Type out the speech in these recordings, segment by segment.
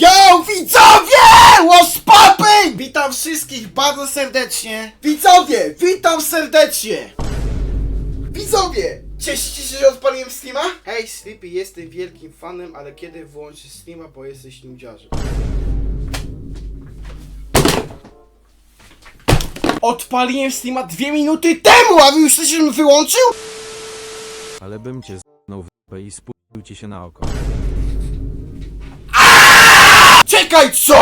Yo, widzowie! What's poppin'? Witam wszystkich bardzo serdecznie. Widzowie, witam serdecznie. Widzowie, cieszycie się, że odpaliłem streama? Hej, Sleepy, jestem wielkim fanem, ale kiedy włączysz streama, bo jesteś nudziarzem? Odpaliłem streama dwie minuty temu, a wy już coś wyłączył? Ale bym cię z***nął w i spójrzył ci się na oko. Czekaj, co?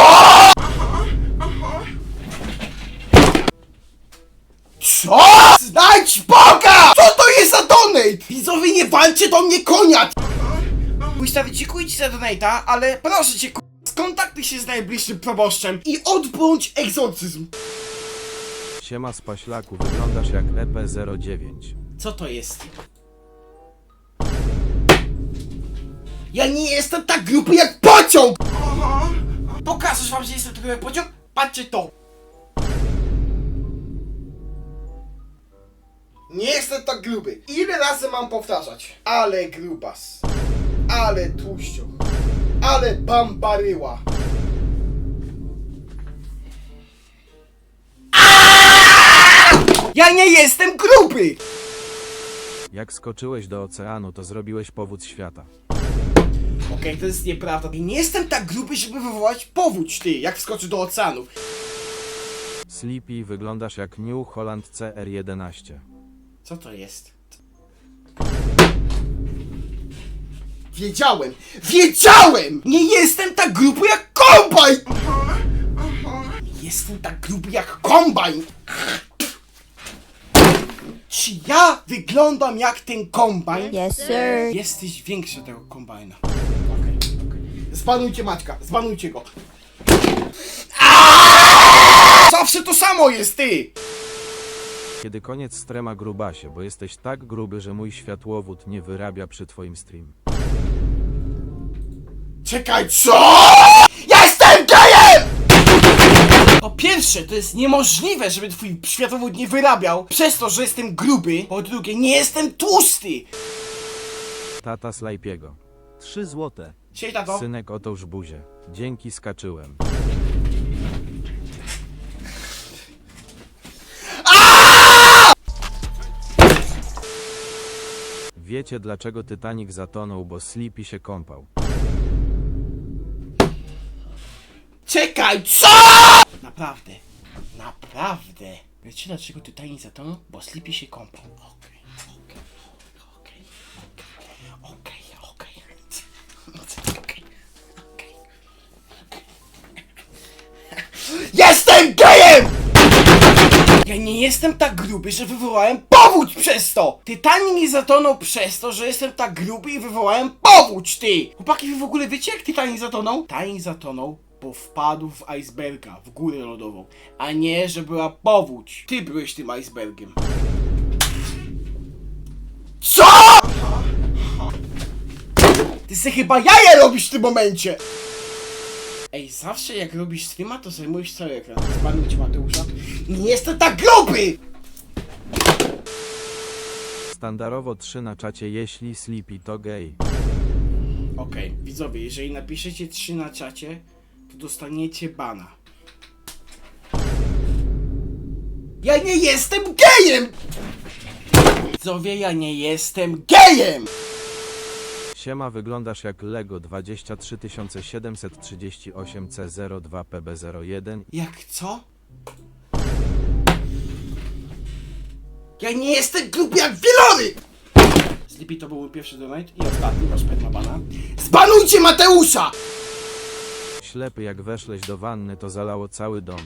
Co? Znajdź Boga! Co to jest za donate? Widzowie, nie walcie do mnie konia! Gustawie, dziękuję ci za donate'a, ale proszę cię, k***, skontaktuj się z najbliższym proboszczem i odbądź egzorcyzm. Siema spaślaku, wyglądasz jak E EP09. Co to jest? Ja nie jestem tak gruby jak pociąg! Pokażesz wam, że jestem gruby jak pociąg? Patrzcie to! Nie jestem tak gruby. Ile razy mam powtarzać? Ale grubas. Ale tłuścioch. Ale bambaryła. Ja nie jestem gruby! Jak skoczyłeś do oceanu, to zrobiłeś powód świata. Okej, to jest nieprawda. Nie jestem tak gruby, żeby wywołać powódź, ty, jak wskoczy do oceanu. Sleepy, wyglądasz jak New Holland CR11. Co to jest? Wiedziałem! Wiedziałem! Nie jestem tak gruby jak kombajn! Nie jestem tak gruby jak kombajn! Czy ja wyglądam jak ten kombajn? Yes, sir. Jesteś większy od tego kombajna. Zbanujcie Maćka, zbanujcie go. Aaaa! Zawsze to samo jest ty! Kiedy koniec strema grubasie, bo jesteś tak gruby, że mój światłowód nie wyrabia przy twoim stream. Czekaj, co? Jestem gejem! Po pierwsze, to jest niemożliwe, żeby twój światłowód nie wyrabiał przez to, że jestem gruby. Po drugie, nie jestem tłusty. Tata Slajpiego. 3 złote. Siej tato. Synek otoż buzię. Dzięki skaczyłem. Wiecie dlaczego Titanic zatonął, bo Sleepy się kąpał. Czekaj, co? Naprawdę, naprawdę. Wiecie dlaczego Titanic zatonął? Bo Sleepy się kąpał. Okej, Ja nie jestem tak gruby, że wywołałem powódź przez to! Titanic nie zatonął przez to, że jestem tak gruby i wywołałem powódź, ty! Chłopaki, wy w ogóle wiecie jak Titanic zatonął? Titanic zatonął, bo wpadł w iceberga, w górę lodową, a nie, że była powódź. Ty byłeś tym icebergiem. CO?! Ty se chyba jaja robisz w tym momencie! Ej, zawsze jak robisz streama, to zajmujesz cały ekran. Zbanujcie Mateusza. Nie jestem tak gruby! Standardowo 3 na czacie, jeśli Sleepy to gay. Okej, widzowie, jeżeli napiszecie 3 na czacie, to dostaniecie bana. Ja nie jestem gejem! Widzowie, ja nie jestem gejem! Siema, wyglądasz jak Lego 23738 C02 PB01 Jak co? Ja nie jestem gruby jak wielory! Sleepy to był pierwszy donate i ostatni, wasz pet ma bana. Zbanujcie Mateusza! Ślepy jak weszłeś do wanny, to zalało cały dom.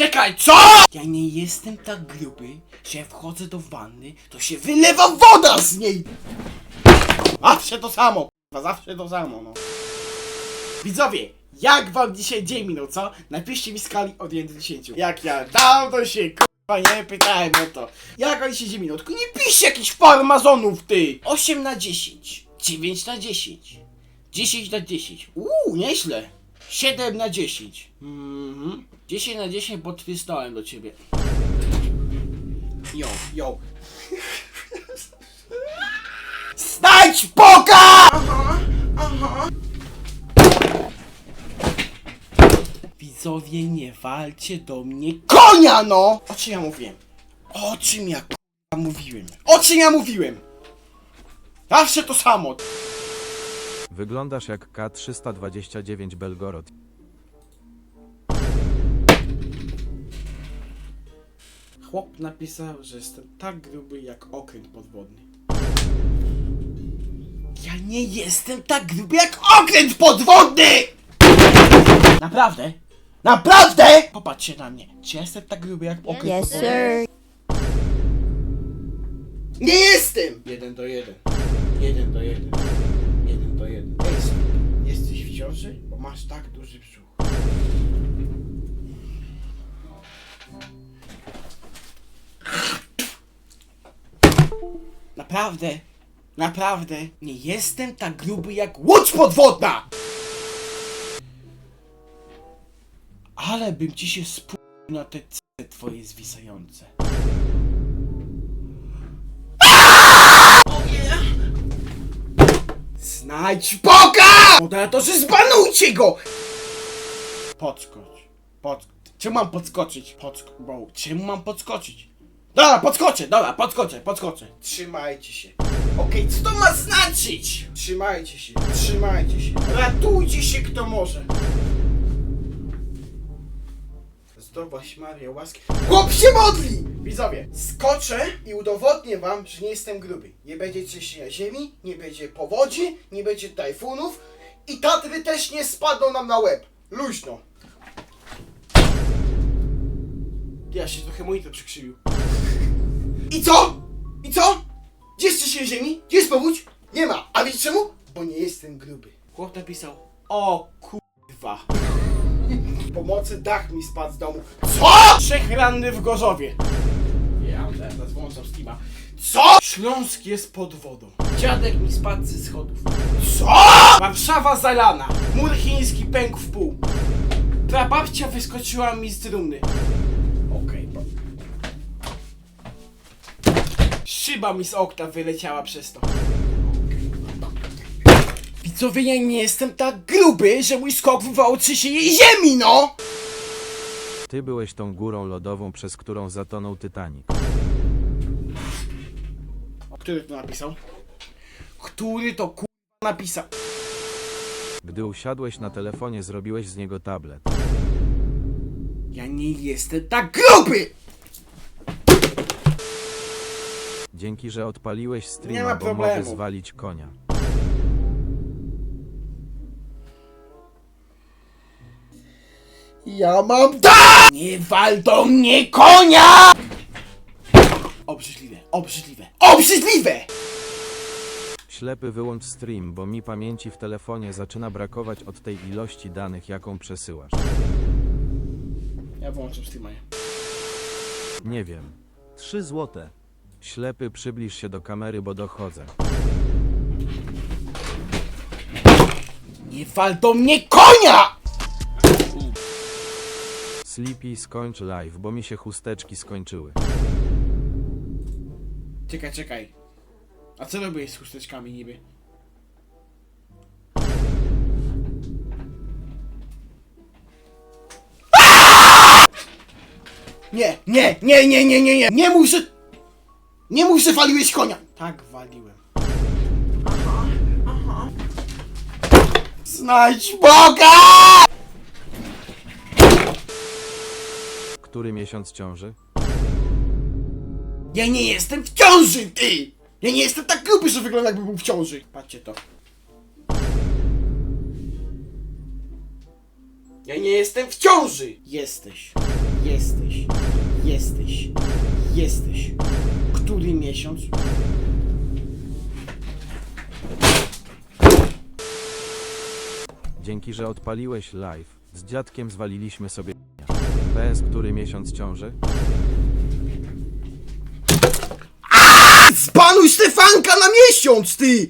Czekaj, co?! Ja nie jestem tak gruby, że jak wchodzę do wanny, to się wylewa woda z niej! Zawsze to samo, k***a, zawsze to samo, no. Widzowie, jak wam dzisiaj dzień minął, co? Napiszcie mi skali od 1 do 10. Jak ja dawno się, k***a, nie pytałem o to. Jak wam dzisiaj dzień minął? Tylko nie piszcie jakichś farmazonów, ty! 8 na 10, 9 na 10, 10 na 10. Uuu, nieźle. 7 na 10. Mhm. 10 na 10 podtwistałem do ciebie. Yo, yo. Znajdź Boga! Aha, aha. Widzowie, nie walcie do mnie konia, no! O czym ja mówiłem? O czym ja k***a mówiłem? O czym ja mówiłem? Zawsze to samo. Wyglądasz jak K329 Belgorod. Chłop napisał, że jestem tak gruby jak okręt podwodny. Ja nie jestem tak gruby jak okręt podwodny! Naprawdę? Naprawdę? Popatrzcie na mnie. Czy ja jestem tak gruby jak okręt Yes, podwodny? sir. Nie jestem! Jeden do jeden. Jeden do jeden. Do jeden. Jest. Jesteś w ciąży? Bo masz tak duży brzuch. Naprawdę, naprawdę nie jestem tak gruby jak łódź podwodna! Ale bym ci się spół na te c twoje zwisające. Znajdź Boga! Moderatorzy, zbanujcie go! Podskocz. Pod... Czemu mam podskoczyć? Podsk... Bo... Czemu mam podskoczyć? Dobra, podskoczę, dobra, podskoczę, podskoczę. Trzymajcie się. Okej, co to ma znaczyć? Trzymajcie się, trzymajcie się. Ratujcie się kto może. Zdrowaś Maria, łaski. Chłop się modli! Widzowie, skoczę i udowodnię wam, że nie jestem gruby. Nie będzie trzęsienia ziemi, nie będzie powodzi, nie będzie tajfunów i Tatry też nie spadną nam na łeb. Luźno. Ja się trochę monitor przykrzywił. I co? I co? Gdzie jest trzęsienie ziemi? Gdzie jest powódź? Nie ma. A wiecie czemu? Bo nie jestem gruby. Chłop napisał, o kurwa. Pomocy dach mi spadł z domu. Co? Trzech ranny w Gorzowie. Ja teraz włączam Steama. Co? Śląsk jest pod wodą. Dziadek mi spadł ze schodów. Co? Warszawa zalana. Mur chiński pękł w pół. Prababcia wyskoczyła mi z trumny. Okej, bo... Szyba mi z okna wyleciała przez to. Widzowie, ja nie jestem tak gruby, że mój skok wywołał trzęsienie ziemi, no! Ty byłeś tą górą lodową, przez którą zatonął Titanic. Który to napisał? Który to ku... napisał? Gdy usiadłeś na telefonie, zrobiłeś z niego tablet. Ja nie jestem tak gruby! Dzięki, że odpaliłeś Nie streama, ma bo problemu. mogę zwalić konia. Ja mam da! Nie wal do mnie konia! Obrzydliwe, obrzydliwe, obrzydliwe! Ślepy wyłącz stream, bo mi pamięci w telefonie zaczyna brakować od tej ilości danych, jaką przesyłasz. Ja włączam Steama. Nie wiem. 3 złote. Ślepy, przybliż się do kamery, bo dochodzę. Nie wal do mnie konia! Sleepy, skończ live, bo mi się chusteczki skończyły. Czekaj, czekaj. A co robisz z chusteczkami niby? Nie, nie, nie, nie, nie, nie, nie! Nie mów, że... Nie mów, że waliłeś konia! Tak waliłem. Znajdź Boga! Który miesiąc ciąży? Ja nie jestem w ciąży, ty! Ja nie jestem tak gruby, że wygląda jakby był w ciąży. Patrzcie to. Ja nie jestem w ciąży! Jesteś. Jesteś. Jesteś. Jesteś. Który miesiąc? Dzięki, że odpaliłeś live. Z dziadkiem zwaliliśmy sobie. PS, który miesiąc ciąży? Spanuj Stefanka na miesiąc, ty!